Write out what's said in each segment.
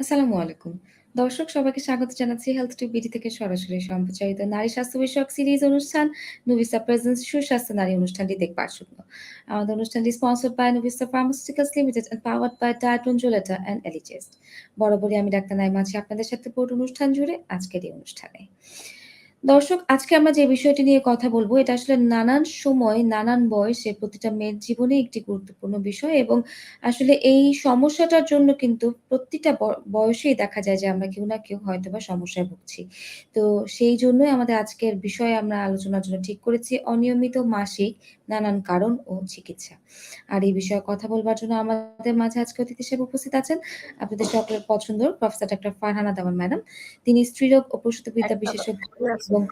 আসসালামু আলাইকুম। দর্শক, সবাইকে স্বাগত জানাচ্ছি হেলথ টু বিডি থেকে সরাসরি সম্প্রচারিত নারী স্বাস্থ্য বিষয়ক সিরিজ অনুষ্ঠান নুবিসা প্রেজেন্স সুস্বাস্থ্য নারী অনুষ্ঠানটি দেখবার জন্য। আমাদের অনুষ্ঠানটি sponsored by নুবিসা pharmaceuticals limited and powered by ডায়াটন জুলেটা অ্যান্ড এলিচেস্ট। বরাবরই আমি ডাক্তার নাইমা আছি আপনাদের সাথে পুরো অনুষ্ঠান জুড়ে আজকের এই অনুষ্ঠানে। দর্শক আজকে আমরা যে বিষয়টি নিয়ে কথা বলব এটা আসলে নানান সময় নানান বয়সে প্রতিটা মেয়ের জীবনে একটি গুরুত্বপূর্ণ বিষয় এবং আসলে এই সমস্যাটার জন্য কিন্তু প্রতিটা বয়সেই দেখা যায় যে আমরা কেউ না কেউ হয়তোবা সমস্যায় ভুগছি। তো সেই জন্যই আমাদের আজকের বিষয়ে আমরা আলোচনার জন্য ঠিক করেছি অনিয়মিত মাসিক নানান কারণ ও চিকিৎসা। আর এই বিষয়ে কথা বলবার জন্য আমাদের মাঝে আজকে অতিথি হিসেবে উপস্থিত আছেন আপনাদের সকলের পছন্দের professor doctor Farhana Dewan madam. তিনি স্ত্রীরোগ ও প্রসূতিবিদ্যা বিশেষজ্ঞ এবং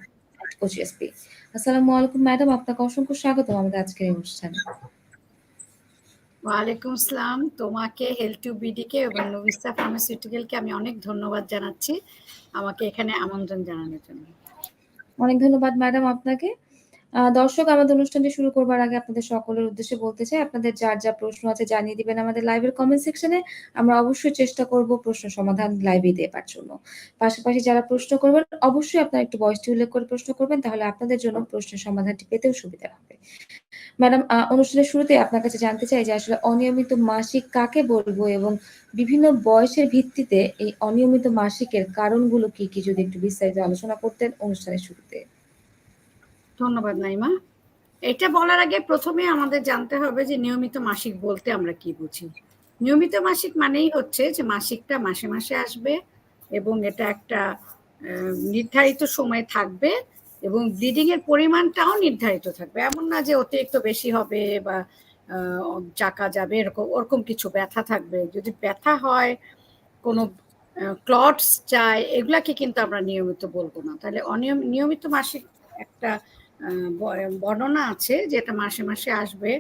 ওসিএসপি। আসসালামু আলাইকুম ম্যাডাম আপনাকে অসংখ্য স্বাগতম আমাদের আজকের অনুষ্ঠানে। ওয়ালাইকুম আসসালাম। তোমাকে হেলথ টু বিডিকে এবং নবিস্তা ফার্মাসিউটিক্যালকে আমি অনেক ধন্যবাদ জানাচ্ছি আমাকে এখানে আমন্ত্রণ জানানোর জন্য। অনেক ধন্যবাদ ম্যাডাম আপনাকে। দর্শক আমাদের অনুষ্ঠানটি শুরু করবার আগে আপনাদের সকলের উদ্দেশ্যে বলতে চাই আপনাদের যার যা প্রশ্ন আছে জানিয়ে দিবেন আমাদের লাইভের কমেন্ট সেকশনে। আমরা অবশ্যই চেষ্টা করব প্রশ্ন সমাধান লাইভেই দেবার জন্য। পাশাপাশি যারা প্রশ্ন করবেন অবশ্যই আপনারা একটু বয়সটি উল্লেখ করে প্রশ্ন করবেন তাহলে আপনাদের জন্য প্রশ্নের সমাধানটি পেতেও সুবিধা হবে। ম্যাডাম অনুষ্ঠানের শুরুতে আপনার কাছে জানতে চাই যে আসলে অনিয়মিত মাসিক কাকে বলব এবং বিভিন্ন বয়সের ভিত্তিতে এই অনিয়মিত মাসিকের কারণগুলো কি, কি যদি একটু বিস্তারিত আলোচনা করতেন অনুষ্ঠানের শুরুতে? ধন্যবাদ নাইমা। এটা বলার আগে প্রথমে আমাদের জানতে হবে যে নিয়মিত মাসিক বলতে আমরা কি বুঝি। নিয়মিত মাসিক মানেই হচ্ছে যে মাসিকটা মাসে, মাসে আসবে এবং এটা একটা নির্ধারিত সময় থাকবে এবং ব্লিডিং এর পরিমাণটাও নির্ধারিত থাকবে। এমন না যে অতিরিক্ত বেশি হবে বা চাকা যাবে এরকম ওরকম কিছু ব্যথা থাকবে। যদি ব্যথা হয়, কোনো ক্লটস যায় এগুলাকে কিন্তু আমরা নিয়মিত বলব না। তাহলে অনিয়ম নিয়মিত মাসিক একটা বর্ণনা আছে যে এটা মাসে, মাসে আসবে।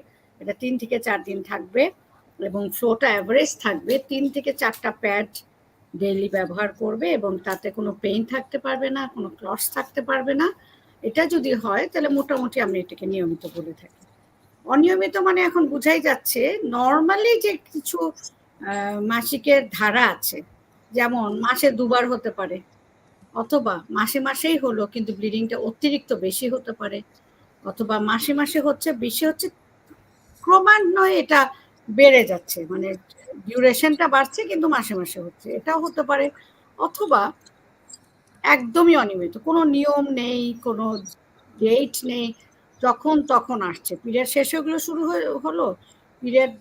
এটা তিন থেকে চার দিন থাকবে এবং ফ্লোটা অ্যাভারেজ থাকবে। তিন থেকে চারটা প্যাড ডেইলি ব্যবহার করবে এবং তাতে কোনো পেইন থাকতে পারবে না, কোনো ক্লটস থাকতে পারবে না। এটা যদি হয় তাহলে মোটামুটি আমি এটাকে নিয়মিত বলে থাকি। অনিয়মিত মানে এখন বুঝাই যাচ্ছে নর্মালি যে কিছু মাসিকের ধারা আছে। যেমন মাসে দুবার হতে পারে। অথবা মাসে, মাসেই হলো কিন্তু ব্লিডিংটা অতিরিক্ত বেশি হতে পারে। অথবা মাসে, মাসে হচ্ছে বেশি হচ্ছে ক্রমান্বয়ে এটা বেড়ে যাচ্ছে। মানে ডিউরেশনটা বাড়ছে কিন্তু মাসে, মাসে হচ্ছে। এটাও হতে পারে। অথবা একদমই অনিয়মিত। কোনো নিয়ম নেই, কোনো ডেট নেই। যখন তখন আসছে। পিরিয়ড শেষ হয়ে গেলো শুরু হলো। পিরিয়ড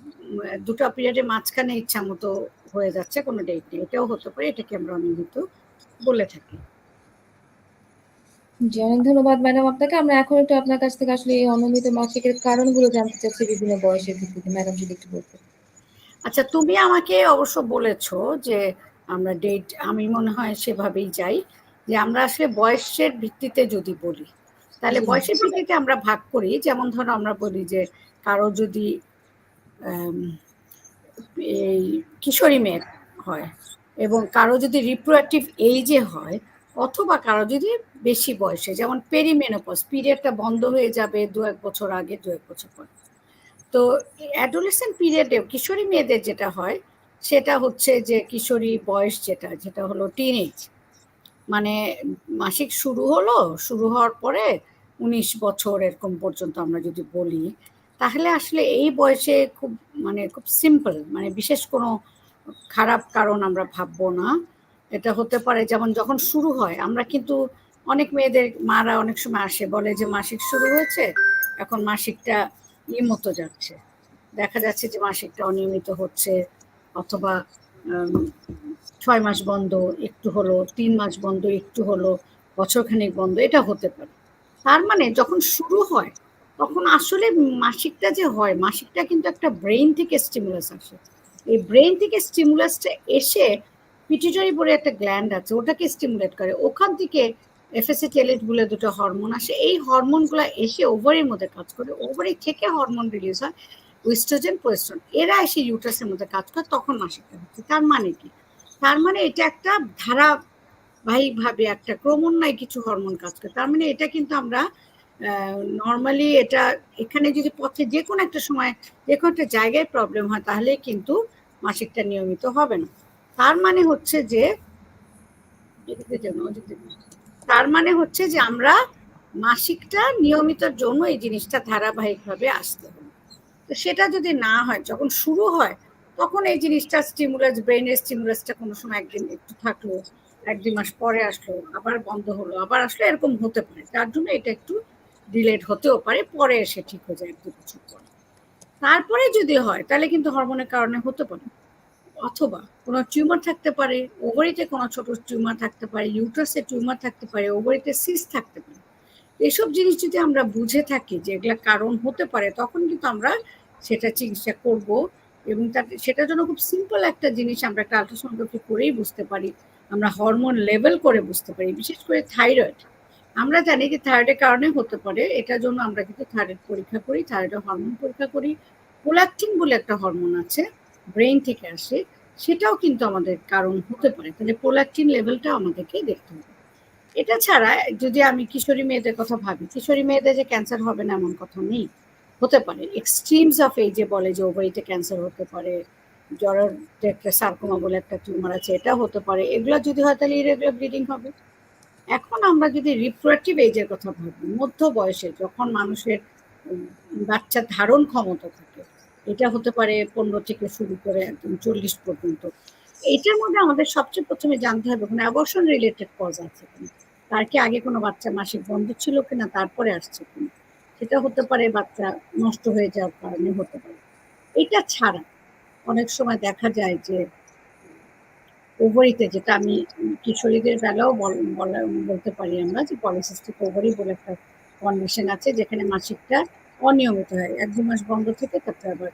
২ টা পিরিয়ডের মাঝখানে ইচ্ছামত হয়ে যাচ্ছে। কোনো ডেট নেই। এটাও হতে পারে। এটাকে আমরা অনিয়মিত বলে থাকি। জি, অনেক ধন্যবাদ ম্যাডাম আপনাকে। আমরা এখন একটু আপনার কাছ থেকে আসলে এই অনিয়মিত মাসিকের কারণগুলো জানতে চাচ্ছি বিভিন্ন বয়সের ভিত্তিতে। ম্যাডাম যদি একটু বলতেন। আচ্ছা তুমি আমাকে অবশ্য বলেছ যে আমরা ডেট আমি মনে হয় সেভাবেই যাই। যে আমরা আসলে বয়সের ভিত্তিতে যদি বলি, তাহলে বয়সের ভিত্তিতে আমরা ভাগ করি। যেমন ধরো আমরা বলি যে কারও যদি এই কিশোরী মেয়ের হয় এবং কারও যদি রিপ্রোডাক্টিভ এইজে হয় অথবা কারও যদি বেশি বয়সে যেমন পেরিমেনোপজ পিরিয়ডটা বন্ধ হয়ে যাবে ২-১ বছর আগে ২-১ বছর পরে। তো অ্যাডোলেসেন্ট পিরিয়ডে কিশোরী মেয়েদের যেটা হয় সেটা হচ্ছে যে কিশোরী বয়স যেটা, যেটা হলো টিনেজ। মানে মাসিক শুরু হলো, শুরু হওয়ার পরে ১৯ বছর এরকম পর্যন্ত আমরা যদি বলি, তাহলে আসলে এই বয়সে খুব মানে খুব সিম্পল মানে বিশেষ কোনো খারাপ কারণ আমরা ভাববো না। এটা হতে পারে যেমন যখন শুরু হয় আমরা কিন্তু অনেক মেয়েদের মারা অনেক সময় আসে বলে যে মাসিক শুরু হয়েছে, এখন মাসিকটা ই মতো যাচ্ছে। দেখা যাচ্ছে যে মাসিকটা অনিয়মিত হচ্ছে অথবা ৬ মাস বন্ধ, একটু হলো, তিন মাস বন্ধ, একটু হলো, বছরখানেক বন্ধ এটা হতে পারে। তার মানে যখন শুরু হয় তখন আসলে মাসিকটা যে হয়, মাসিকটা কিন্তু একটা ব্রেইন থেকে স্টিমুলাস আসে। এই ব্রেন থেকে স্টিমুলাসটা এসে পিটিটারি বলে একটা গ্ল্যান্ড আছে ওটাকে স্টিমুলেট করে। ওখান থেকে এফএসএটিএলএইচ বলে দুটো হরমোন আসে। এই হরমোনগুলো এসে ওভারের মধ্যে কাজ করে। ওভারে থেকে হরমোন রিলিজ হয় ওয়েস্ট্রোজেন, প্রোজেস্টেরন। এরা এসে ইউটাসের মধ্যে কাজ করে তখন মাসিকটা হচ্ছে। তার মানে কি? তার মানে এটা একটা ধারাবাহিকভাবে একটা ক্রমান্বয়ে কিছু হরমোন কাজ করে। তার মানে এটা কিন্তু আমরা নরমালি এটা এখানে যদি পথে যে কোনো একটা সময় যে কোনো একটা জায়গায় প্রবলেম হয়, তাহলে কিন্তু মাসিকটা নিয়মিত হবে না। তার মানে হচ্ছে যে। তার মানে হচ্ছে যে আমরা মাসিকটা নিয়মিতর জন্য এই জিনিসটা ধারাবাহিকভাবে আসতে হবে তো সেটা যদি না হয়, যখন শুরু হয়, তখন এই জিনিসটা স্টিমুলাস ব্রেনের স্টিমুলাসটা কোনো সময় একদিন একটু থাকল, এক দুই মাস পরে আসলো, আবার বন্ধ হলো, আবার আসলো, এরকম হতে পারে তার জন্য এটা একটু ডিলেট হতেও পারে, পরে এসে ঠিক হয়ে যায় দু বছর পরে। তারপরে যদি হয়, তাহলে কিন্তু হরমোনের কারণে হতে পারে। অথবা কোনো টিউমার থাকতে পারে, ওভারিতে কোনো ছোট টিউমার থাকতে পারে, ইউটাসে টিউমার থাকতে পারে, ওভারিতে সিস থাকতে পারে। এসব জিনিস যদি আমরা বুঝে থাকি যে এগুলা কারণ হতে পারে, তখন কিন্তু আমরা সেটা চিকিৎসা করব এবং তার সেটার জন্য খুব সিম্পল একটা জিনিস আমরা একটা আলট্রাসোনোগ্রাফি করেই বুঝতে পারি। আমরা হরমোন লেভেল করে বুঝতে পারি, বিশেষ করে থাইরয়েড আমরা জানি যে থাইরয়েডের কারণে হতে পারে, এটার জন্য আমরা কিন্তু থাইরয়েড পরীক্ষা করি থাইরয়েডের হরমোন পরীক্ষা করি। পোলাকটিন বলে একটা হরমোন আছে ব্রেন থেকে আসে, সেটাও কিন্তু আমাদের কারণ হতে পারে। তাহলে পোলাকটিন লেভেলটা আমাদেরকে দেখতে হবে। এটা ছাড়া যদি আমি কিশোরী মেয়েদের কথা ভাবি, কিশোরী মেয়েদের যে ক্যান্সার হবে না এমন কথা নেই। হতে পারে। এক্সট্রিমস অফ এই যে বলে যে ওভারিতে ক্যান্সার হতে পারে, জ্বরের একটা সার্কোমা বলে একটা টিউমার আছে, এটা হতে পারে। এগুলো যদি হয় তাহলে ইরেগুলার ব্লিডিং হবে। এখন আমরা যদি রিপ্রোডাক্টিভ এজের কথা ভাবি মধ্য বয়সে যখন মানুষের বাচ্চা ধারণ ক্ষমতা থাকে, এটা হতে পারে পনেরো থেকে শুরু করে একদম চল্লিশ পর্যন্ত এইটার মধ্যে আমাদের সবচেয়ে প্রথমে জানতে হবে কোনো অ্যাবর্শন রিলেটেড কজ আছে কিনা, তার কি আগে কোনো বাচ্চা মাসিক বন্ধ ছিল কিনা, তারপরে আসছে কিনা, সেটা হতে পারে বাচ্চা নষ্ট হয়ে যাওয়ার কারণে হতে পারে, এটা ছাড়া অনেক সময় দেখা যায় যে ওভারিতে, যেটা আমি কিশোরীদের বেলাও বলা- বলতে পারি আমরা যে পলিসিস্টিক ওভারি বলে একটা কন্ডিশন আছে, যেখানে মাসিকটা অনিয়মিত হয়। এক দু মাস বন্ধ থেকে তারপরে আবার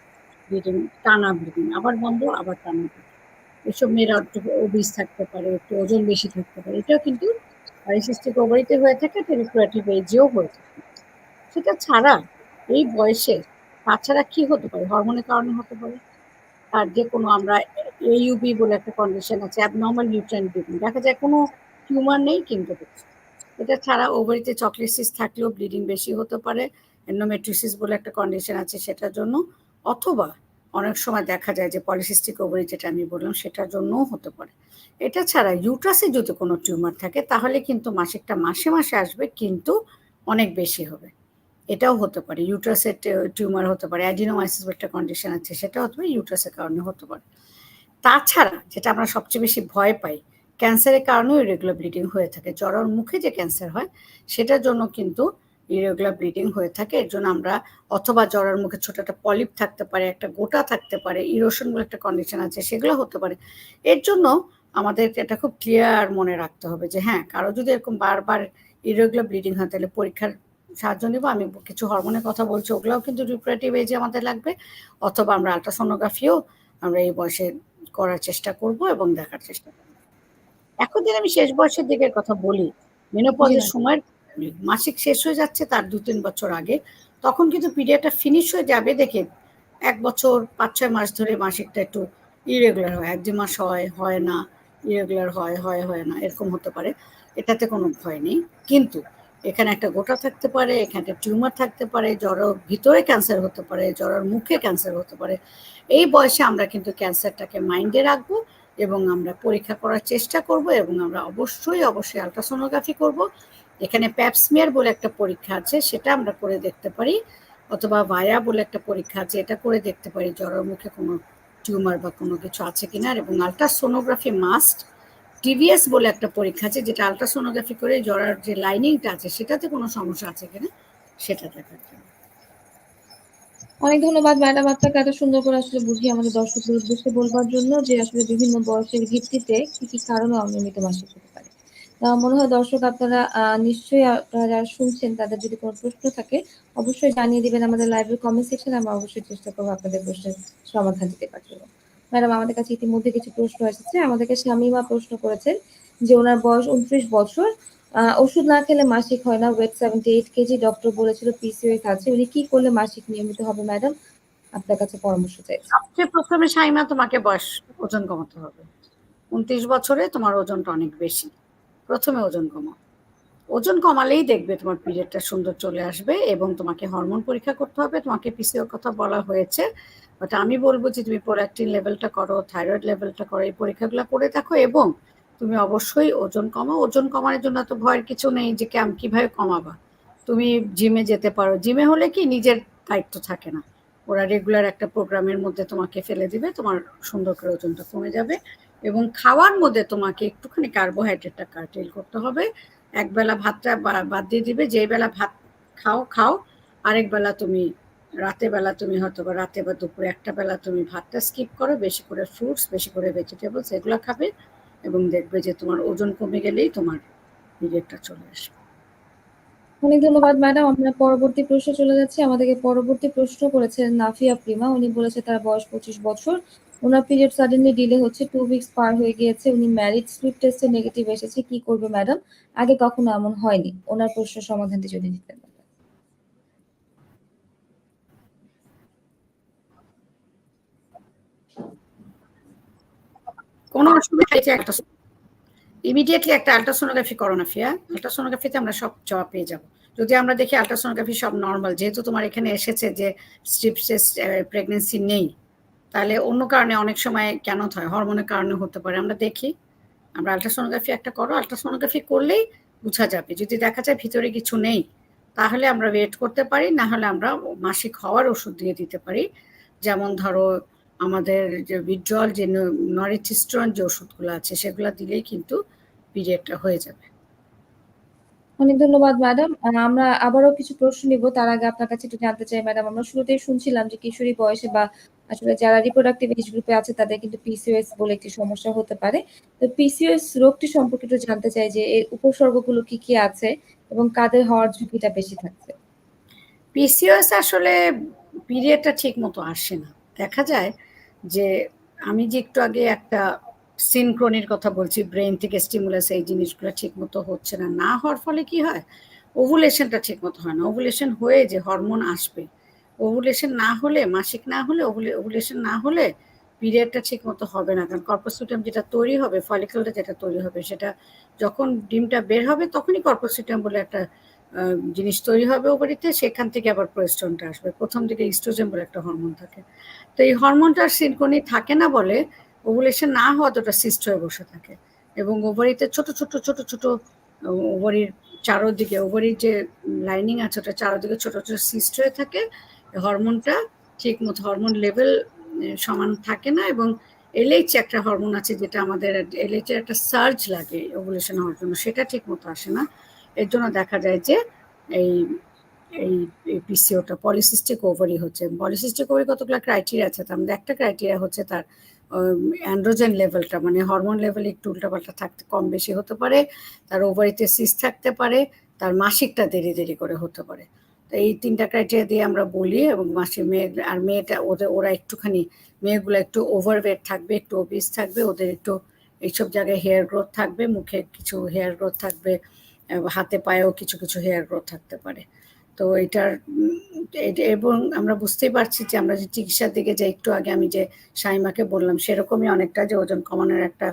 ব্লিডিং টানা ব্লিডিং আবার বন্ধ, আবার টানা। এসব মেয়েরা একটু ওবিস থাকতে পারে, একটু ওজন বেশি থাকতে পারে, এটাও কিন্তু পলিসিস্টিক ওভারিতে হয়ে থাকে টেরিকুলেটিভ এজেও হয়ে থাকে। সেটা ছাড়া এই বয়সে তাছাড়া কি হতে পারে? হরমোনের কারণে হতে পারে? আর যে কোনো আমরা এইউবি বলে একটা কন্ডিশন আছে অ্যাবনর্মাল নিউট্রিয়েন্ট ব্লিডিং দেখা যায় কোনো টিউমার নেই কিন্তু এটা ছাড়া ওভারিতে চকলেসিস থাকলেও ব্লিডিং বেশি হতে পারে এন্ডোমেট্রিসিস বলে একটা কন্ডিশন আছে সেটার জন্য, অথবা অনেক সময় দেখা যায় যে পলিসিস্টিক ওভারি যেটা আমি বললাম সেটার জন্যও হতে পারে। এটা ছাড়া ইউট্রাসে যদি কোনো টিউমার থাকে, তাহলে কিন্তু মাসিকটা মাসে মাসে আসবে, কিন্তু অনেক বেশি হবে। এটাও হতে পারে ইউট্রাসের টিউমার হতে পারে অ্যাডিনোমাইসিস একটা কন্ডিশন আছে সেটা হতে পারে ইউট্রাসের কারণে হতে পারে। তাছাড়া যেটা আমরা সবচেয়ে বেশি ভয় পাই, ক্যান্সারের কারণেও ইরেগুলার ব্লিডিং হয়ে থাকে। জ্বরের মুখে যে ক্যান্সার হয়, সেটার জন্য কিন্তু ইরেগুলার ব্লিডিং হয়ে থাকে। এর জন্য আমরা, অথবা জ্বরের মুখে ছোট একটা পলিপ থাকতে পারে, একটা গোটা থাকতে পারে ইরোশন বলে একটা কন্ডিশন আছে, সেগুলো হতে পারে। এর জন্য আমাদের এটা খুব ক্লিয়ার মনে রাখতে হবে যে হ্যাঁ কারও যদি এরকম বারবার ইরেগুলার ব্লিডিং হয়, তাহলে পরীক্ষার সাহায্য নিব আমি কিছু হরমোনের কথা বলছি ওগুলোও কিন্তু রিপ্রেটিভ এজে আমাদের লাগবে অথবা আমরা আলট্রাসোনোগ্রাফিও আমরা এই বয়সে করার চেষ্টা করব এবং দেখার চেষ্টা করব। এখন যদি আমি শেষ বয়সের দিকের কথা বলি মেনোপজের সময় মাসিক শেষ হয়ে যাচ্ছে তার দু তিন বছর আগে তখন কিন্তু পিরিয়ডটা ফিনিশ হয়ে যাবে দেখে এক বছর পাঁচ ছয় মাস ধরে মাসিকটা একটু ইরেগুলার হয় এক দু মাস হয় হয় না ইরেগুলার হয় হয় হয় না এরকম হতে পারে এটাতে কোনো ভয় নেই। কিন্তু এখানে একটা গোটা থাকতে পারে, এখানে একটা টিউমার থাকতে পারে জ্বরের ভিতরে ক্যান্সার হতে পারে, জ্বরের মুখে ক্যান্সার হতে পারে। এই বয়সে আমরা কিন্তু ক্যান্সারটাকে মাইন্ডে রাখব এবং আমরা পরীক্ষা করার চেষ্টা করব এবং আমরা অবশ্যই অবশ্যই আলট্রাসোনোগ্রাফি করব। এখানে প্যাপসমিয়ার বলে একটা পরীক্ষা আছে, সেটা আমরা করে দেখতে পারি, অথবা ভায়া বলে একটা পরীক্ষা আছে, এটা করে দেখতে পারি, জ্বরের মুখে কোনো টিউমার বা কোনো কিছু আছে কিনা। এবং আলট্রাসোনোগ্রাফি মাস্ট টিভিএস বলে একটা পরীক্ষা আছে, যেটা আলট্রাসোনোগ্রাফি করে জ্বরের যে লাইনিংটা আছে, সেটাতে কোনো সমস্যা আছে কিনা? সেটা দেখার জন্য। অনেক ধন্যবাদ ম্যাডাম আপনাকে এত সুন্দর করে আসলে বুঝিয়ে আমাদের দর্শকদের উদ্দেশ্যে বলবার জন্য যে আসলে বিভিন্ন বয়সের ভিত্তিতে কি কি কারণে অনিয়মিত মাসিক হতে পারে। মনে হয় দর্শক আপনারা নিশ্চয়ই আপনারা যারা শুনছেন, তাদের যদি কোনো প্রশ্ন থাকে, অবশ্যই জানিয়ে দিবেন আমাদের লাইভের কমেন্ট সেকশনে আমরা অবশ্যই চেষ্টা করব আপনাদের প্রশ্নের সমাধান দিতে জন্য। ম্যাডাম, আমাদের কাছে ইতিমধ্যে কিছু প্রশ্ন এসেছে। আমাদেরকে শামিমা প্রশ্ন করেছেন যে ওনার বয়স উনত্রিশ বছর। ওষুধ না খেলে মাসিক হয় না weight seventy eight KG doctor বলেছিল পিসিওএস আছে। উনি কি করলে মাসিক নিয়মিত হবে, ম্যাডাম? আপনার কাছে পরামর্শ চাই সবচেয়ে প্রথমে সাইমা তোমাকে বয়স, ওজন কমাতে হবে। উনত্রিশ বছরে তোমার ওজনটা অনেক বেশি। প্রথমে ওজন কমাও। ওজন কমালেই দেখবে তোমার পিরিয়ডটা সুন্দর চলে আসবে এবং তোমাকে হরমোন পরীক্ষা করতে হবে। তোমাকে পিসিওর কথা বলা হয়েছে। বাট আমি বলব যে তুমি প্রোলাক্টিন লেভেলটা করো, থাইরয়েড লেভেলটা করো, এই পরীক্ষাগুলো করে দেখো এবং তুমি অবশ্যই ওজন কমাও। ওজন কমানোর জন্য তো ভয়ের কিছু নেই যে কেম কীভাবে কমাবা। তুমি জিমে যেতে পারো। জিমে হলে কি নিজের দায়িত্ব থাকে না। ওরা রেগুলার একটা প্রোগ্রামের মধ্যে তোমাকে ফেলে দিবে, তোমার সুন্দর করে ওজনটা কমে যাবে এবং খাওয়ার মধ্যে তোমাকে একটুখানি কার্বোহাইড্রেটটা কার্টেল করতে হবে। একবেলা ভাতটা বাদ দিয়ে দিবে, যেই বেলা ভাত খাও খাও। আরেক বেলা তুমি, রাতে বেলা তুমি হয়তো বা রাতে বা দুপুরে একটা বেলা তুমি ভাতটা স্কিপ করো, বেশি করে ফ্রুটস বেশি করে ভেজিটেবলস এগুলো খাবে এবং দেখবে যে তোমার ওজন কমে গেলেই তোমার পিরিয়ডটা চলে আসবে। অনেক ধন্যবাদ ম্যাডাম, আমরা পরবর্তী প্রশ্ন চলে যাচ্ছি। আমাদেরকে পরবর্তী প্রশ্ন করেছেন নাফিয়া প্রিমা। উনি বলেছে তার বয়স পঁচিশ বছর। ওনার পিরিয়ড সাডেনলি ডিলে হচ্ছে টু উইকস পার হয়ে গিয়েছে, উনি ম্যারিড স্লিপ টেস্টে নেগেটিভ এসেছে, কি করবে ম্যাডাম আগে কখনো এমন হয়নি। ওনার প্রশ্ন সমাধানটি যদি দিতেন। কোনো অসুবিধা একটা ইমিডিয়েটলি একটা আলট্রাসোনোগ্রাফি করো না ফিয়া। আলট্রাসোনোগ্রাফিতে আমরা সব জবাব পেয়ে যাব। যদি আমরা দেখি আলট্রাসোনোগ্রাফি সব নর্মাল যেহেতু তোমার এখানে এসেছে যে স্ট্রিপসেস প্রেগনেন্সি নেই তাহলে অন্য কারণে অনেক সময় কেন হয়? হরমোনের কারণে হতে পারে। আমরা দেখি। আমরা আলট্রাসোনোগ্রাফি একটা করো। আলট্রাসোনোগ্রাফি করলেই বোঝা যাবে। যদি দেখা যায় ভিতরে কিছু নেই, তাহলে আমরা ওয়েট করতে পারি। না হলে আমরা মাসিক হওয়ার ওষুধ দিয়ে দিতে পারি। যেমন ধরো আমাদের যে উইথড্রল যে নরিথিস্ট্রন যে ওষুধগুলো আছে, সেগুলো দিলেই কিন্তু পিরিয়ডটা হয়ে যাবে। অনেক ধন্যবাদ ম্যাডাম আমরা আবারও কিছু প্রশ্ন নিব। তার আগে আপনার কাছে একটু জানতে চাই ম্যাডাম আমরা শুরুতেই শুনছিলাম যে কিশোরী বয়সে বা আসলে যারা রিপ্রোডাক্টিভ এজ গ্রুপে আছে, তাদের কিন্তু পিসিওএস বলে একটি সমস্যা হতে পারে। তো পিসিওএস রোগটি সম্পর্কে একটু জানতে চাই যে, এর উপসর্গগুলো কি কি আছে এবং কাদের হওয়ার ঝুঁকিটা বেশি থাকছে? পিসিওএস আসলে পিরিয়ডটা ঠিক মতো আসে না। দেখা যায় যে, আমি যে একটু আগে একটা সিনক্রনির কথা বলছি ব্রেন থেকে স্টিমুলাস এই জিনিসগুলো ঠিক মতো হচ্ছে না। না হওয়ার ফলে কি হয়? ওভুলেশনটা ঠিক মতো হয় না। ওভুলেশন হয়ে যে হরমোন আসবে ওভুলেশন না হলে, মাসিক না হলে ওভুলেশন না হলে পিরিয়ডটা ঠিক মতো হবে না। কারণ কর্পোসিটাম যেটা তৈরি হবে ফলিকলটা যেটা তৈরি হবে, সেটা যখন ডিমটা বের হবে তখনই কর্পোসিটাম বলে একটা জিনিস তৈরি হবে ওপরিতে সেখান থেকে আবার প্রোয়েস্টনটা আসবে। প্রথম দিকে ইস্ট্রোজেন বলে একটা হরমোন থাকে। তো এই হরমোনটার সিনকনি থাকে না বলে ওভুলেশন না হওয়া ওটা সিস্ট হয়ে বসে থাকে। এবং ওভারিতে ছোট ছোট ছোট ছোট ওভারির চারোদিকে, ওভারির যে লাইনিং আছে ওটা চারোদিকে ছোট ছোট সিস্ট হয়ে থাকে। হরমোনটা ঠিক মতো হরমোন লেভেল সমান থাকে না এবং এলএইচ একটা হরমোন আছে যেটা আমাদের এলএইচ এর একটা সার্জ লাগে ওভুলেশন হওয়ার জন্য, সেটা ঠিক মতো আসে না। এর জন্য দেখা যায় যে এই এই পিসিওটা পলিসিস্টিক ওভারি হচ্ছে। পলিসিস্টিক ওভারি কতগুলো ক্রাইটেরিয়া আছে? তার মধ্যে একটা ক্রাইটেরিয়া হচ্ছে তার অ্যান্ড্রোজেন লেভেলটা মানে হরমোন লেভেল একটু উল্টাপাল্টা থাকতে, কম বেশি হতে পারে, তার ওভারিতে সিস থাকতে পারে, তার মাসিকটা দেরি দেরি করে হতে পারে। তো এই তিনটা ক্রাইটেরিয়া দিয়ে আমরা বলি এবং মাসিক মেয়ে আর মেয়েটা ওদের, ওরা একটুখানি, মেয়েগুলো একটু ওভারওয়েট থাকবে, একটু ওবিস থাকবে, ওদের একটু এইসব জায়গায় হেয়ার গ্রোথ থাকবে, মুখে কিছু হেয়ার গ্রোথ থাকবে হাতে পায়েও কিছু কিছু হেয়ার গ্রোথ থাকতে পারে। তো এটার এবং আমরা বুঝতেই পারছি যে আমরা যে চিকিৎসার দিকে যে একটু আগে আমি যে সাইমাকে বললাম, সেরকমই অনেকটা যে ওজন কমানোর একটা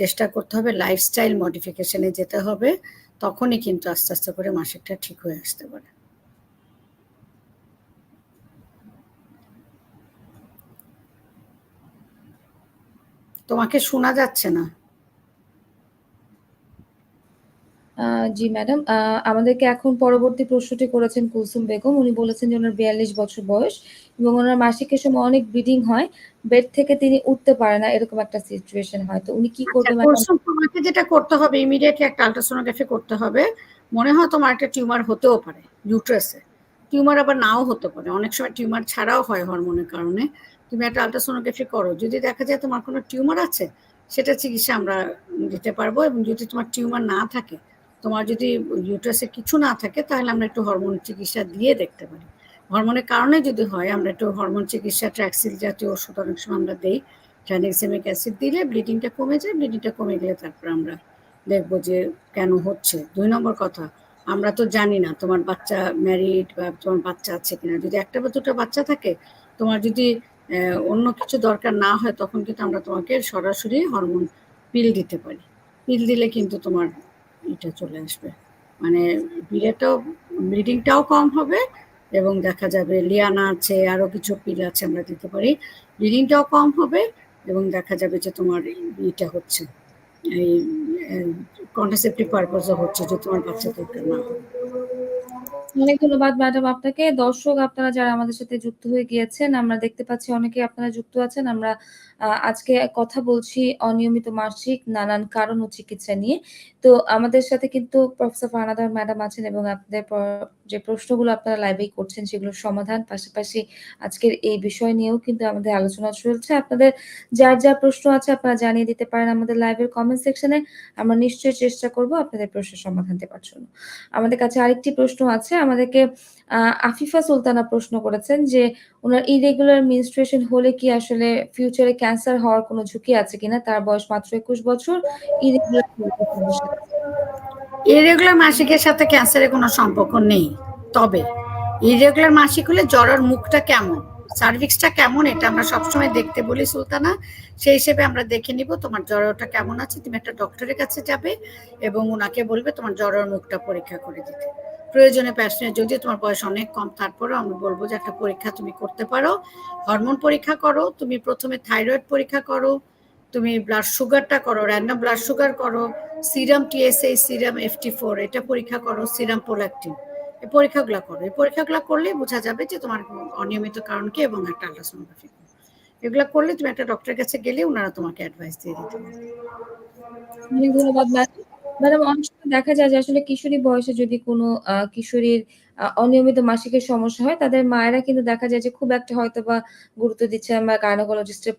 চেষ্টা করতে হবে লাইফস্টাইল মডিফিকেশনে যেতে হবে, তখনই কিন্তু আস্তে আস্তে করে মাসিকটা ঠিক হয়ে আসতে পারে। তোমাকে শোনা যাচ্ছে না। জি ম্যাডাম। আমাদেরকে এখন পরবর্তী প্রশ্নটি করেছেন কুলসুম বেগম। উনি বলেছেন যে ওনার বিয়াল্লিশ বছর বয়স এবং ওনার মাসিকের সময় অনেক ব্লিডিং হয়। বেড থেকে তিনি উঠতে পারে না এরকম একটা সিচুয়েশন হয় তো উনি কি করবে ম্যাডাম? তোমাকে যেটা করতে হবে ইমিডিয়েটলি একটা আলট্রাসোনোগ্রাফি করতে হবে। মনে হয় তোমার একটা টিউমার হতেও পারে ইউট্রাসে টিউমার আবার নাও হতে পারে। অনেক সময় টিউমার ছাড়াও হয় হরমোনের কারণে। তুমি একটা আলট্রাসোনোগ্রাফি করো। যদি দেখা যায় তোমার কোনো টিউমার আছে, সেটা চিকিৎসা আমরা দিতে পারব এবং যদি তোমার টিউমার না থাকে, তোমার যদি ইউট্রাসে কিছু না থাকে, তাহলে আমরা একটু হরমোন চিকিৎসা দিয়ে দেখতে পারি। হরমোনের কারণে যদি হয়, আমরা একটু হরমোন চিকিৎসা ট্র্যাক্সিল জাতীয় ওষুধ অনেক সময় আমরা দিই। ট্রানিক্সেমিক অ্যাসিড দিলে ব্লিডিংটা কমে যায় ব্লিডিংটা কমে গেলে তারপর আমরা দেখব যে কেন হচ্ছে। দুই নম্বর কথা, আমরা তো জানি না তোমার বাচ্চা ম্যারিড বা তোমার বাচ্চা আছে কিনা। যদি একটা বা দুটো বাচ্চা থাকে, তোমার যদি অন্য কিছু দরকার না হয়, তখন কিন্তু আমরা তোমাকে সরাসরি হরমোন পিল দিতে পারি। পিল দিলে কিন্তু তোমার এটা চলে আসবে। মানে পিরিয়ডটাও ব্লিডিংটাও কম হবে এবং দেখা যাবে লিয়ানা আছে আরও কিছু পিল আছে আমরা দিতে পারি। ব্লিডিংটাও কম হবে এবং দেখা যাবে যে তোমার এটা হচ্ছে, এই কন্ট্রাসেপটিভ পারপাসও হচ্ছে যে তোমার বাচ্চা দরকার না। অনেক ধন্যবাদ ম্যাডাম আপনাকে। দর্শক আপনারা যারা আমাদের সাথে যুক্ত হয়ে গিয়েছেন, আমরা দেখতে পাচ্ছি অনেকেই আপনারা যুক্ত আছেন। আমরা আজকে কথা বলছি অনিয়মিত মাসিক নানান কারণ ও চিকিৎসা নিয়ে। তো আমাদের সাথে কিন্তু প্রফেসর ফারহানা ম্যাডাম আছেন এবং আপনাদের যে প্রশ্নগুলো আপনারা লাইভেই করছেন সেগুলোর সমাধান পাশাপাশি আজকের এই বিষয় নিয়েও কিন্তু আমাদের আলোচনা চলছে। আপনাদের যার, যার প্রশ্ন আছে আপনারা জানিয়ে দিতে পারেন আমাদের লাইভের কমেন্ট সেকশনে। আমরা নিশ্চয়ই চেষ্টা করব আপনাদের প্রশ্নের সমাধান দেওয়ার জন্য। আমাদের কাছে আরেকটি প্রশ্ন আছে। আমাদেরকে আফিফা সুলতানা প্রশ্ন করেছেন যে, উনার ইরেগুলার মেনস্ট্রুয়েশন হলে কি আসলে ফিউচারে ক্যান্সার হওয়ার কোনো ঝুঁকি আছে কিনা? তার বয়স মাত্র ২১ বছর। ইরেগুলার মাসিকের সাথে ক্যান্সারের কোনো সম্পর্ক নেই। তবে ইরেগুলার মাসিক হলে জ্বরের মুখটা কেমন, সার্ভিক্সটা কেমন এটা আমরা সবসময় দেখতে বলি সুলতানা। সেই হিসেবে আমরা দেখে নিব তোমার জ্বরটা কেমন আছে। তুমি একটা ডক্টরের কাছে যাবে এবং ওনাকে বলবে তোমার জ্বরের মুখটা পরীক্ষা করে দিতে। প্রয়োজনে প্যাশনে যদি তোমার বয়স অনেক কম তারপরেও আমরা বলব যে একটা পরীক্ষা তুমি করতে পারো। হরমোন পরীক্ষা করো, তুমি ১ম এ থাইরয়েড পরীক্ষা করো, তুমি ব্লাড সুগারটা করো, র‍্যান্ডম ব্লাড সুগার করো, serum TSH, serum FT four এটা পরীক্ষা করো, সিরাম প্রোল্যাকটিন। এই পরীক্ষাগুলা করো। এই পরীক্ষাগুলা করলেই বোঝা যাবে যে তোমার অনিয়মিত কারণ কি এবং একটা আল্ট্রাসোনোগ্রাফি। এগুলা করলে তুমি একটা ডক্টরের কাছে গেলে ওনারা তোমাকে অ্যাডভাইস দিয়ে দিতে পারবে। ধন্যবাদ ম্যাডাম। ম্যাডাম অনেক সময় দেখা যায় যে আসলে কিশোরী বয়সে যদি কোনো কিশোরীর অনিয়মিত মাসিকের সমস্যা হয়, তাদের মায়েরা কিন্তু দেখা যায় যে খুব একটা হয়তোবা গুরুত্ব দিচ্ছে বা গাইনোকোলজিস্ট এর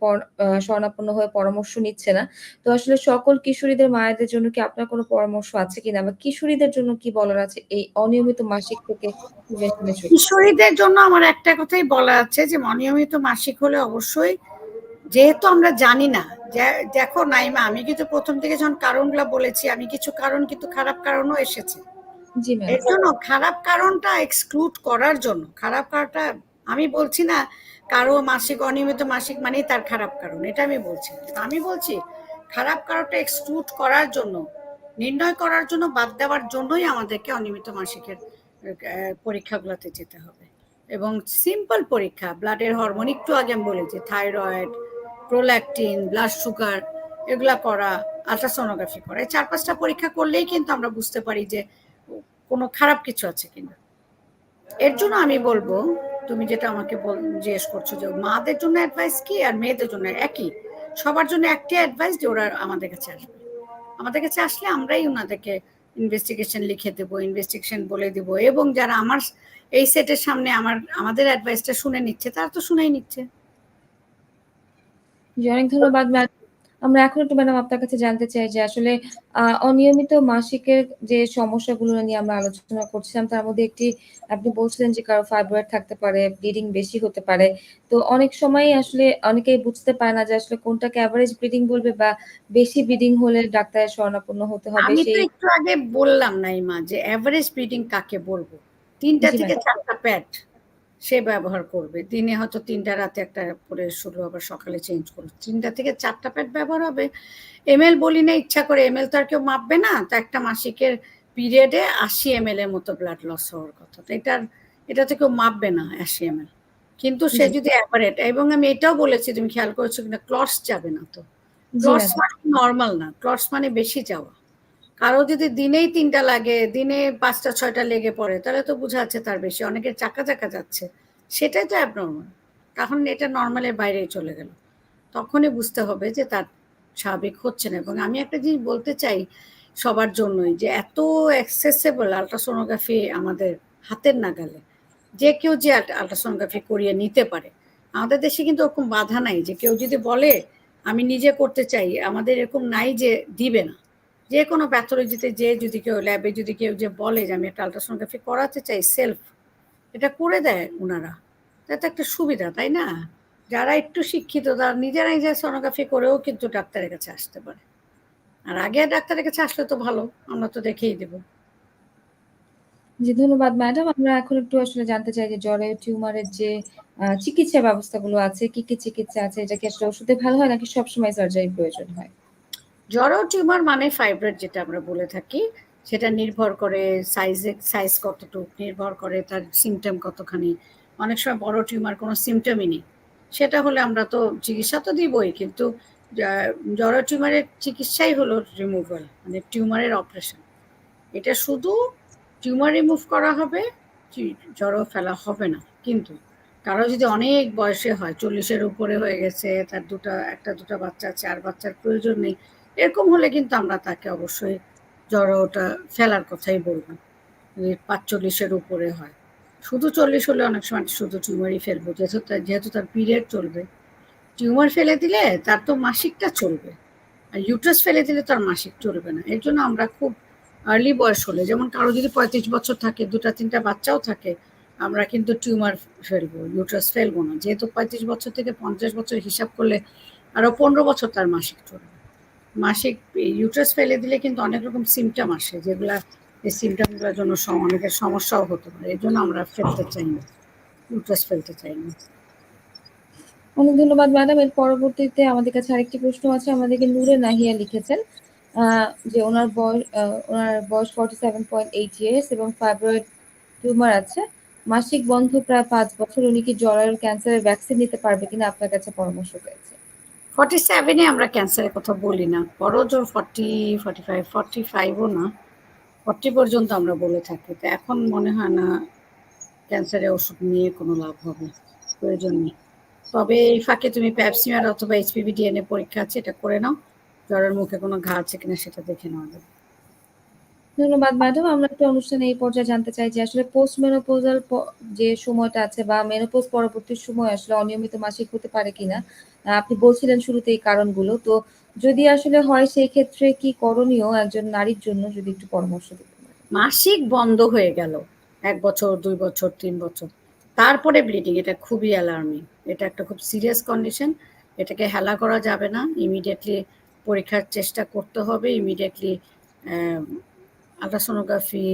শরণাপন্ন হয়ে পরামর্শ নিচ্ছে না। তো আসলে সকল কিশোরীদের মায়েদের জন্য কি আপনার কোনো পরামর্শ আছে কিনা? বা কিশোরীদের জন্য কি বলার আছে এই অনিয়মিত মাসিক থেকে? কিশোরীদের জন্য আমার একটা কথাই বলা আছে যে অনিয়মিত মাসিক হলে অবশ্যই যেহেতু আমরা জানি না দেখো নাইমা আমি কিন্তু প্রথম থেকে যখন কারণগুলা বলেছি আমি কিছু কারণ কিন্তু খারাপ কারণও এসেছে। এর জন্য খারাপ কারণটা এক্সক্লুড করার জন্য খারাপ কারণটা আমি বলছি না কারও মাসিক অনিয়মিত মাসিক মানেই তার খারাপ কারণ এটা আমি বলছি। আমি বলছি খারাপ কারণটা এক্সক্লুড করার জন্য নির্ণয় করার জন্য বাদ দেওয়ার জন্যই আমাদেরকে অনিয়মিত মাসিকের পরীক্ষাগুলোতে যেতে হবে। এবং সিম্পল পরীক্ষা ব্লাডের হরমোন একটু আগে আমি বলেছি থাইরয়েড, প্রোল্যাকটিন, ব্লাড সুগার এগুলা করা, আল্ট্রাসোনোগ্রাফি করা। এই ৪-৫ টা পরীক্ষা করলেই কিন্তু আমরা বুঝতে পারি যে কোনো খারাপ কিছু আছে কিনা। এর জন্য আমি বলব তুমি যেটা আমাকে জিজ্ঞেস করছ যে মাদের জন্য অ্যাডভাইস কি আর মেয়েদের জন্য একই। সবার জন্য একটাই অ্যাডভাইস যে ওরা আমাদের কাছে আসবে। আমাদের কাছে আসলে আমরাই ওনাদেরকে ইনভেস্টিগেশন লিখে দেবো ইনভেস্টিগেশন বলে দিব এবং যারা আমার এই সেটের সামনে আমার আমাদের অ্যাডভাইসটা শুনে নিচ্ছে তারা তো শুনেই নিচ্ছে। জি, অনেক ধন্যবাদ ম্যাডাম। আমরা এখন একটু ম্যাডাম আপনার কাছে জানতে চাই যে আসলে অনিয়মিত মাসিকের যে সমস্যাগুলো নিয়ে আমরা আলোচনা করছিলাম তার মধ্যে একটি আপনি বলছিলেন যে কারও ফাইব্রয়েড থাকতে পারে, ব্লিডিং বেশি হতে পারে। তো অনেক সময়ই আসলে অনেকেই বুঝতে পারে না যে আসলে কোনটাকে এভারেজ ব্লিডিং বলবে বা বেশি ব্লিডিং হলে ডাক্তারের শরণাপন্ন হতে হবে আমি তো একটু আগে বললাম নাইমা যে এভারেজ ব্লিডিং কাকে বলব? ৩ টা জি থেকে। ৪ প্যাড সে ব্যবহার করবে। দিনে হয়তো তিনটা রাতে একটা পরে শুলো আবার সকালে চেঞ্জ করল। ৩ টা থেকে চারটা প্যাড ব্যবহার হবে। এমএল বলি না ইচ্ছা করে এমএল তো আর কেউ মাপবে না। তো একটা মাসিকের পিরিয়ডে ৮০ এমএল এর মতো ব্লাড লস হওয়ার কথা। তো এটার এটা তো কেউ মাপবে না ৮০ এমএল। কিন্তু সে যদি এভারেট এবং আমি এটাও বলেছি তুমি খেয়াল করেছ কিনা ক্লস যাবে না তো। জি ক্লটস মানে নরমাল না। ক্লস মানে বেশি যাওয়া। কারও যদি দিনেই তিনটা লাগে, দিনে পাঁচটা ছয়টা লেগে পড়ে তাহলে তো বুঝা যাচ্ছে তার বেশি। অনেকের চাকা, চাকা যাচ্ছে। সেটাই তো অ্যাবনরমাল। তখন এটা নর্মালের বাইরেই চলে গেল। তখনই বুঝতে হবে যে তার স্বাভাবিক হচ্ছে না এবং আমি একটা জিনিস বলতে চাই সবার জন্যই যে এত অ্যাক্সেসেবল আল্ট্রাসোনোগ্রাফি আমাদের হাতের নাগালে। যে কেউ যে আল্ট আল্ট্রাসোনোগ্রাফি করিয়ে নিতে পারে। আমাদের দেশে কিন্তু ওরকম বাধা নাই যে কেউ যদি বলে আমি নিজে করতে চাই, আমাদের এরকম নাই যে দিবে না। যেকোনো প্যাথোলজিতে যেয়ে যদি কেউ ল্যাবে যদি কেউ যে বলে যে আমি একটা আল্ট্রাসোনোগ্রাফি করাতে চাই সেলফ এটা করে দেয় ওনারা এটা একটা সুবিধা, তাই না? যারা একটু শিক্ষিত তারা নিজেরা, নিজেরা সোনোগ্রাফি করেও কিন্তু ডাক্তারের কাছে আসতে পারে। আর আগে ডাক্তারের কাছে আসলে তো ভালো। আমরা তো দেখেই দেবো জি, ধন্যবাদ ম্যাডাম। আমরা এখন একটু আসলে জানতে চাই যে জরায়ু টিউমারের যে চিকিৎসা ব্যবস্থাগুলো আছে, কি, কি চিকিৎসা আছে? এটা কি আসলে ওষুধে ভালো হয় নাকি সবসময় সার্জারির প্রয়োজন হয়? জরায়ু টিউমার মানে ফাইব্রয়েড যেটা আমরা বলে থাকি। সেটা নির্ভর করে সাইজে সাইজ কতটুকু, নির্ভর করে তার সিমটম কতখানি। অনেক সময় বড় টিউমার কোনো সিমটমই নেই। সেটা হলে আমরা তো চিকিৎসা তো দিবই, কিন্তু জড় টিউমারের চিকিৎসাই হলো রিমুভাল মানে টিউমারের অপারেশন এটা শুধু টিউমার রিমুভ করা হবে জড় ফেলা হবে না। কিন্তু, কারও যদি অনেক বয়সে হয়, চল্লিশের উপরে হয়ে গেছে, তার দুটা, একটা দুটা বাচ্চা আছে, আর বাচ্চার প্রয়োজন নেই এরকম হলে কিন্তু আমরা তাকে অবশ্যই জড়োটা ফেলার কথাই বলব। পাঁচচল্লিশের উপরে হয়। শুধু চল্লিশ হলে অনেক সময় শুধু টিউমারই ফেলব, যেহেতু তার যেহেতু তার পিরিয়ড চলবে। টিউমার ফেলে দিলে তার তো মাসিকটা চলবে। আর ইউট্রাস ফেলে দিলে তার মাসিক চলবে না। এর জন্য আমরা খুব আর্লি বয়স হলে, যেমন কারও যদি পঁয়ত্রিশ বছর থাকে, দুটা, তিনটা বাচ্চাও থাকে, আমরা কিন্তু টিউমার ফেলব ইউট্রাস ফেলব না। যেহেতু পঁয়ত্রিশ বছর থেকে পঞ্চাশ বছর হিসাব করলে আরও পনেরো বছর তার মাসিক চলবে। মাসিক ইউট্রাস ফেলে দিলে কিন্তু অনেক রকম সিমটম আসে, যেগুলা এই সিমটমগুলোর জন্য অনেকের সমস্যাও হতে পারে। এই জন্য আমরা ফেলতে চাই না ইউট্রাস ফেলতে চাই না। অনেক ধন্যবাদ ম্যাডাম এর পরবর্তীতে আমাদের কাছে আরেকটি প্রশ্ন আছে। আমাদেরকে নূরে নাহিয়া লিখেছেন যে ওনার বয়স ওনার বয়স forty seven point eight years এবং ফাইব্রয়েড টিউমার আছে। মাসিক বন্ধ প্রায় পাঁচ বছর। উনি কি জরায়ুর ক্যান্সারের ভ্যাকসিন নিতে পারবে কিনা আপনার কাছে পরামর্শ পেয়েছে ফর্টি সেভেনে আমরা ক্যান্সারের কথা বলি না। বড় জোর ফর্টি ফর্টি ফাইভ ফর্টি ফাইভও না। ফর্টি পর্যন্ত আমরা বলে থাকি। তো এখন মনে হয় না ক্যান্সারের ওষুধ নিয়ে কোনো লাভ হবে। প্রয়োজন নেই। তবে এই ফাঁকে তুমি প্যাপসিমার অথবা এইচপিভি ডিএনএ পরীক্ষা আছে, এটা করে নাও। জ্বরের মুখে কোনো ঘা আছে কিনা সেটা দেখে নেওয়া যাবে। ধন্যবাদ ম্যাডাম আমরা একটা অনুষ্ঠানে এই পর্যায়ে জানতে চাই যে আসলে পোস্ট মেনোপোজাল যে সময়টা আছে বা মেনোপোজ পরবর্তী সময় আসলে অনিয়মিত মাসিক হতে পারে কিনা আপনি বলছিলেন শুরুতে এই কারণগুলো। তো যদি আসলে হয় সেই ক্ষেত্রে কি করণীয় একজন নারীর জন্য যদি একটু পরামর্শ দিতেন মাসিক বন্ধ হয়ে গেল, এক বছর, দুই বছর, তিন বছর। তারপরে ব্লিডিং এটা খুবই অ্যালার্মিং এটা একটা খুব সিরিয়াস কন্ডিশন এটাকে হেলা করা যাবে না। ইমিডিয়েটলি পরীক্ষার চেষ্টা করতে হবে। ইমিডিয়েটলি আলট্রাসোনোগ্রাফি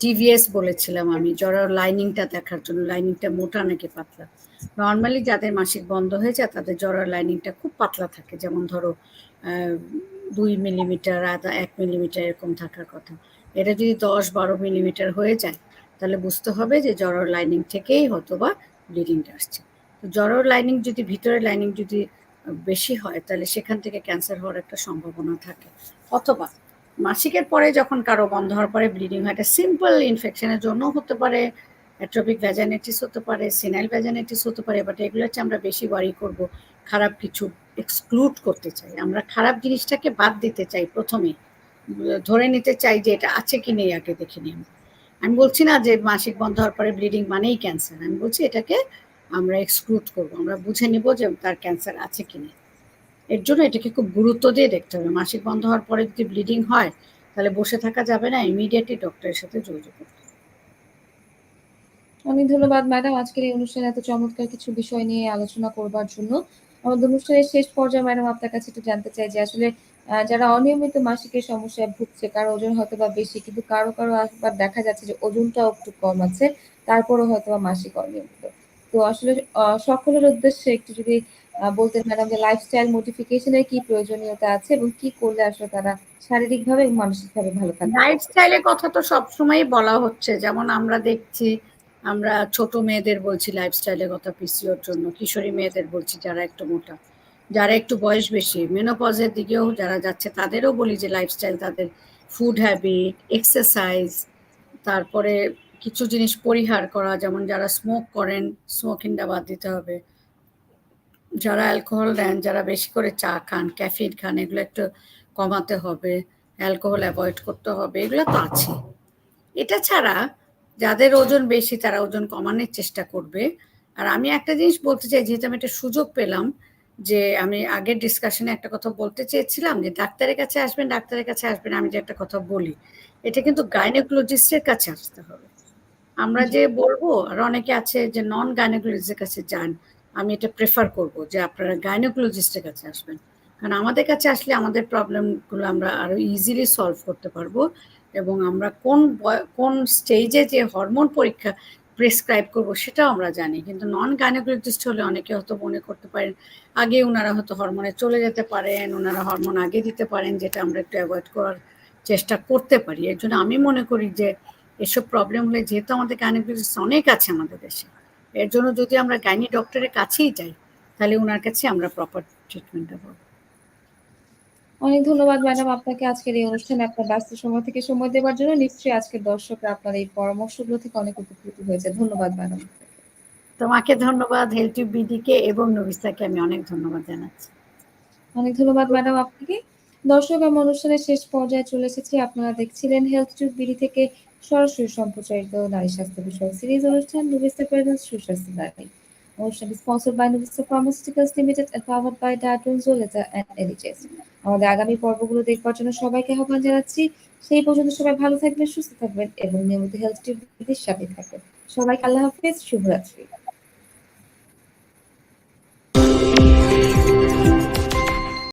টিভিএস বলেছিলাম আমি জরার লাইনিংটা দেখার জন্য লাইনিংটা মোটা নাকি পাতলা। নর্মালি যাদের মাসিক বন্ধ হয়ে যায়, তাদের জরার লাইনিংটা খুব পাতলা থাকে, যেমন ধরো দুই মিলিমিটার আধা এক মিলিমিটার এরকম থাকার কথা। এটা যদি দশ বারো মিলিমিটার হয়ে যায়, তাহলে বুঝতে হবে যে জরার লাইনিং থেকেই হয়তো বা ব্লিডিংটা আসছে। তো জরার লাইনিং যদি, ভিতরের লাইনিং যদি বেশি হয়, তাহলে সেখান থেকে ক্যান্সার হওয়ার একটা সম্ভাবনা থাকে। অথবা মাসিকের পরে যখন কারও বন্ধ হওয়ার পরে ব্লিডিং হয়, এটা সিম্পল ইনফেকশনের জন্য হতে পারে, অ্যাট্রপিক ভ্যাজানাইটিস হতে পারে সিনাইল ভ্যাজানাইটিস হতে পারে বাট এগুলো হচ্ছে আমরা বেশি ওয়ারি করব। খারাপ কিছু এক্সক্লুড করতে চাই। আমরা খারাপ জিনিসটাকে বাদ দিতে চাই প্রথমে। ধরে নিতে চাই যে এটা আছে কি নেই, আগে দেখে নিই আমি বলছি না যে মাসিক বন্ধ হওয়ার পরে ব্লিডিং মানেই ক্যান্সার আমি বলছি এটাকে আমরা এক্সক্লুড করব। আমরা বুঝে নিব যে তার ক্যান্সার আছে কি নেই। এর জন্য এটাকে খুব গুরুত্ব দিয়ে দেখতে হবে। মাসিক বন্ধ হওয়ার পরে যদি ব্লিডিং হয়, তাহলে বসে থাকা যাবে না ইমিডিয়েটলি ডক্টরের সাথে যোগাযোগ করতে অনেক ধন্যবাদ ম্যাডাম আজকের এই অনুষ্ঠানে এত চমৎকার কিছু বিষয় নিয়ে আলোচনা করবার জন্য। আমাদের অনুষ্ঠানের শেষ পর্যায়ে ম্যাডাম আপনার কাছে একটু জানতে চাই যে আসলে যারা অনিয়মিত মাসিকের সমস্যায় ভুগছে, কারও ওজন হয়তো বা বেশি, কিন্তু কারও কারও আবার দেখা যাচ্ছে যে ওজনটাও একটু কম আছে, তারপরও হয়তো বা মাসিক অনিয়মিত। তো আসলে সকলের উদ্দেশ্যে একটু যদি বলতেন ম্যাডাম যে লাইফস্টাইল মডিফিকেশনের কি প্রয়োজনীয়তা আছে এবং কি করলে আসলে তারা শারীরিকভাবে এবং মানসিকভাবে ভালো থাকে লাইফস্টাইলের কথা তো সবসময় বলা হচ্ছে। যেমন আমরা দেখছি, আমরা ছোট মেয়েদের বলছি লাইফস্টাইলের কথা পিসিওর জন্য, কিশোরী মেয়েদের বলছি যারা একটু মোটা, যারা একটু বয়স বেশি মেনোপজের দিকেও যারা যাচ্ছে তাদেরও বলি যে লাইফস্টাইল তাদের ফুড হ্যাবিট এক্সারসাইজ তারপরে কিছু জিনিস পরিহার করা, যেমন যারা স্মোক করেন স্মোকিংটা বাদ দিতে হবে। যারা অ্যালকোহল দেন যারা বেশি করে চা খান ক্যাফিন খান এগুলো একটু কমাতে হবে অ্যালকোহল অ্যাভয়েড করতে হবে এগুলো তো আছে। এটা ছাড়া যাদের ওজন বেশি তারা ওজন কমানোর চেষ্টা করবে। আর আমি একটা জিনিস বলতে চাই যেহেতু আমি একটা সুযোগ পেলাম যে আমি আগের ডিসকাশনে একটা কথা বলতে চেয়েছিলাম যে ডাক্তারের কাছে আসবেন ডাক্তারের কাছে আসবেন আমি যে একটা কথা বলি এটা কিন্তু গাইনোকোলজিস্টের কাছে আসতে হবে। আমরা যে বলব আর অনেকে আছে যে নন গাইনোকোলজিস্টের কাছে যান আমি এটা প্রেফার করব যে আপনারা গাইনোকোলজিস্টের কাছে আসবেন। কারণ আমাদের কাছে আসলে আমাদের প্রবলেমগুলো আমরা আরও ইজিলি সলভ করতে পারব এবং আমরা কোন কোন স্টেজে যে হরমোন পরীক্ষা প্রেসক্রাইব করব সেটাও আমরা জানি। কিন্তু নন গাইনোকোলজিস্ট হলে অনেকে হয়তো মনে করতে পারেন, আগে ওনারা হয়তো হরমোনে চলে যেতে পারেন ওনারা হরমোন আগে দিতে পারেন, যেটা আমরা একটু অ্যাভয়েড করার চেষ্টা করতে পারি। এর জন্য আমি মনে করি যে এসব প্রবলেম হলে যেহেতু আমাদের গাইনোকোলজিস্ট অনেক আছে আমাদের দেশে এর জন্য যদি আমরা গাইনি ডক্টরের কাছেই যাই তাহলে ওনার কাছে আমরা প্রপার ট্রিটমেন্টটা পাবো। অনেক ধন্যবাদ ম্যাডাম আপনাকে আজকের এই অনুষ্ঠানে আপনার ব্যস্ত সময় থেকে সময় দেওয়ার জন্য নিশ্চয়ই আজকের দর্শকরা আপনার এই পরামর্শগুলো থেকে অনেক উপকৃত হয়েছে। ধন্যবাদ ম্যাডাম তোমাকে ধন্যবাদ হেলথ বিডিকে এবং নবিস্তাকে আমি অনেক ধন্যবাদ জানাচ্ছি। অনেক ধন্যবাদ ম্যাডাম আপনাকে। দর্শক আমি অনুষ্ঠানের শেষ পর্যায়ে চলে এসেছি। আপনারা দেখছিলেন হেলথ বিডি থেকে সরাসরি সম্প্রচারিত নারী স্বাস্থ্য বিষয়ক সিরিজ অনুষ্ঠান নুবিস্তা প্রেজেন্স সুস্বাস্থ্য নারী অনুষ্ঠানটি sponsor by Nuvista pharmaceuticals limited and powered by Dutton জোলেটা এন্ড এলিজেস আমাদের আগামী পর্বগুলো দেখবার জন্য সবাইকে আহ্বান জানাচ্ছি। সেই পর্যন্ত সবাই ভালো থাকবেন, সুস্থ থাকবেন এবং নিয়মিত হেলথ বিডির সাথে থাকবেন। সবাইকে আল্লাহ হাফিজ, শুভরাত্রি।